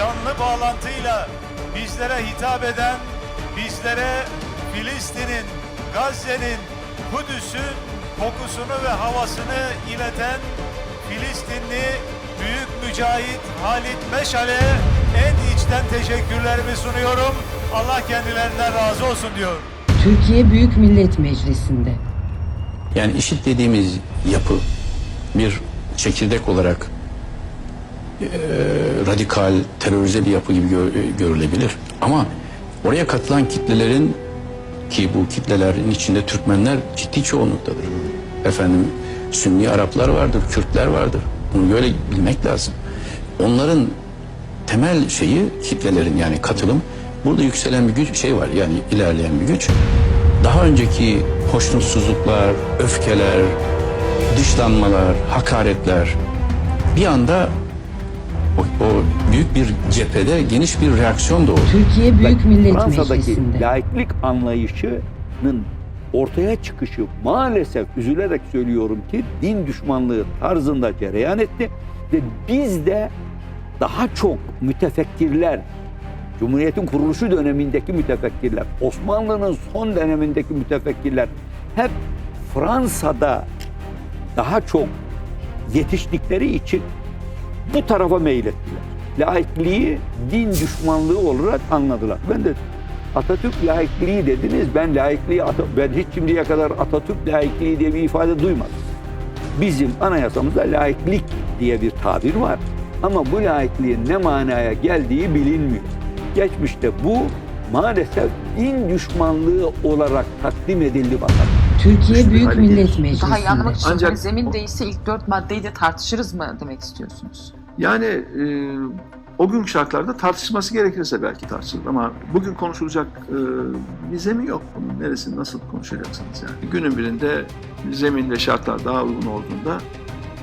canlı bağlantıyla bizlere hitap eden, bizlere Filistin'in, Gazze'nin, Kudüs'ün kokusunu ve havasını ileten Filistinli Büyük Mücahit Halit Meşal'e en içten teşekkürlerimi sunuyorum. Allah kendilerinden razı olsun diyor. Türkiye Büyük Millet Meclisi'nde. Yani IŞİD dediğimiz yapı bir çekirdek olarak eee, radikal, terörize bir yapı gibi gö- görülebilir. Ama oraya katılan kitlelerin ki bu kitlelerin içinde Türkmenler ciddi çoğunluktadır. Efendim Sünni Araplar vardır, Kürtler vardır. Bunu böyle bilmek lazım. Onların temel şeyi kitlelerin yani katılım. Burada yükselen bir güç şey var yani ilerleyen bir güç. Daha önceki hoşnutsuzluklar, öfkeler, dışlanmalar, hakaretler bir anda o, o büyük bir cephede geniş bir reaksiyon doğdu. Türkiye Büyük Millet Fransa'daki Meclisi'nde. laiklik anlayışının ortaya çıkışı maalesef üzülerek söylüyorum ki din düşmanlığı tarzında cereyan etti ve biz de daha çok mütefekkirler Cumhuriyet'in kuruluşu dönemindeki mütefekkirler, Osmanlı'nın son dönemindeki mütefekkirler hep Fransa'da daha çok yetiştikleri için bu tarafa meylettiler. Laikliği din düşmanlığı olarak anladılar. Ben de Atatürk laikliği dediniz. Ben laikliği, ben hiç şimdiye kadar Atatürk laikliği diye bir ifade duymadım. Bizim anayasamızda laiklik diye bir tabir var. Ama bu laikliğin ne manaya geldiği bilinmiyor. Geçmişte bu maalesef din düşmanlığı olarak takdim edildi vatandaşa. Türkiye Büyük Millet gelir. Daha Meclisi'nde. için Ancak- zemin değilse ilk dört maddeyi de tartışırız mı demek istiyorsunuz? Yani e, o gün şartlarda tartışması gerekirse belki tartışılır ama bugün konuşulacak e, bir zemin yok. Bunun neresini nasıl konuşacaksınız yani? Günün birinde zemin ve şartlar daha uygun olduğunda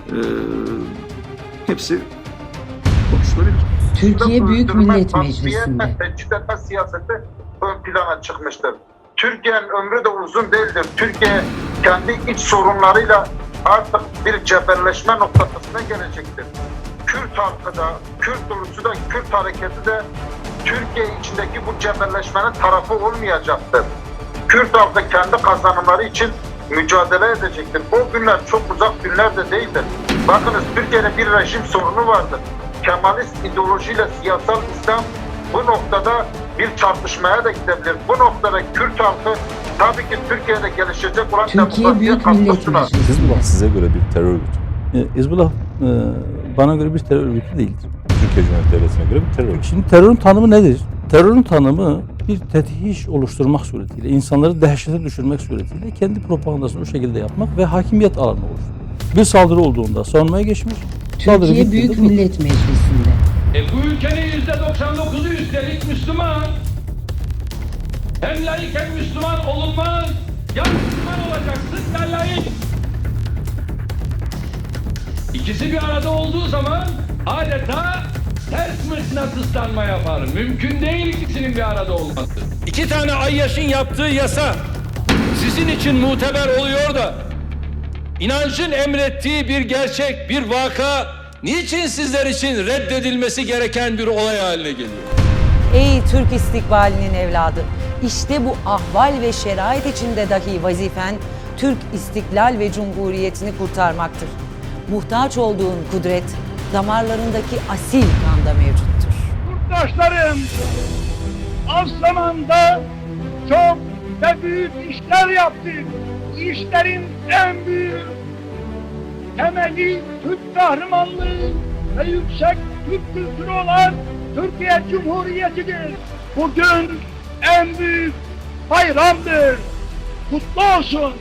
e, hepsi konuşulabilir. Türkiye Büyük Millet Meclisi'nde. etme siyaseti ön plana çıkmıştır. Türkiye'nin ömrü de uzun değildir. Türkiye kendi iç sorunlarıyla artık bir cebelleşme noktasına gelecektir. Kürt halkı da, Kürt ulusu da, Kürt hareketi de Türkiye içindeki bu cebelleşmenin tarafı olmayacaktır. Kürt halkı kendi kazanımları için mücadele edecektir. O günler çok uzak günler de değildir. Bakınız Türkiye'de bir rejim sorunu vardır. Kemalist ideolojiyle siyasal İslam bu noktada bir çarpışmaya da gidebilir. Bu noktada Kürt halkı tabii ki Türkiye'de gelişecek olan Türkiye demokrasiye Büyük katkı Millet sunar. Meclisi'nde. Hizbullah size göre bir terör örgütü. E, Hizbullah e, bana göre bir terör örgütü değildir. Türkiye Cumhuriyeti Devleti'ne göre bir terör örgütü. Şimdi terörün tanımı nedir? Terörün tanımı bir tethiş oluşturmak suretiyle, insanları dehşete düşürmek suretiyle kendi propagandasını o şekilde yapmak ve hakimiyet alanı oluşturmak. Bir saldırı olduğunda savunmaya geçmiş. saldırı Türkiye Büyük dur. Millet Meclisi'nde. E bu ülkenin yüzde 99'u üstelik Müslüman. Hem layık hem Müslüman olunmaz. Ya Müslüman olacaksın ya layık. İkisi bir arada olduğu zaman adeta ters mıknatıslanma yapar. Mümkün değil ikisinin bir arada olması. İki tane ayyaşın yaptığı yasa sizin için muteber oluyor da inancın emrettiği bir gerçek, bir vaka niçin sizler için reddedilmesi gereken bir olay haline geliyor? Ey Türk istikbalinin evladı! İşte bu ahval ve şerait içinde dahi vazifen Türk istiklal ve cumhuriyetini kurtarmaktır. Muhtaç olduğun kudret damarlarındaki asil kanda mevcuttur. Yurttaşlarım, az zamanda çok ve büyük işler yaptık. İşlerin en büyük temeli Türk kahramanlığı ve yüksek Türk kültürü olan Türkiye Cumhuriyeti'dir. Bugün en büyük bayramdır. Kutlu olsun.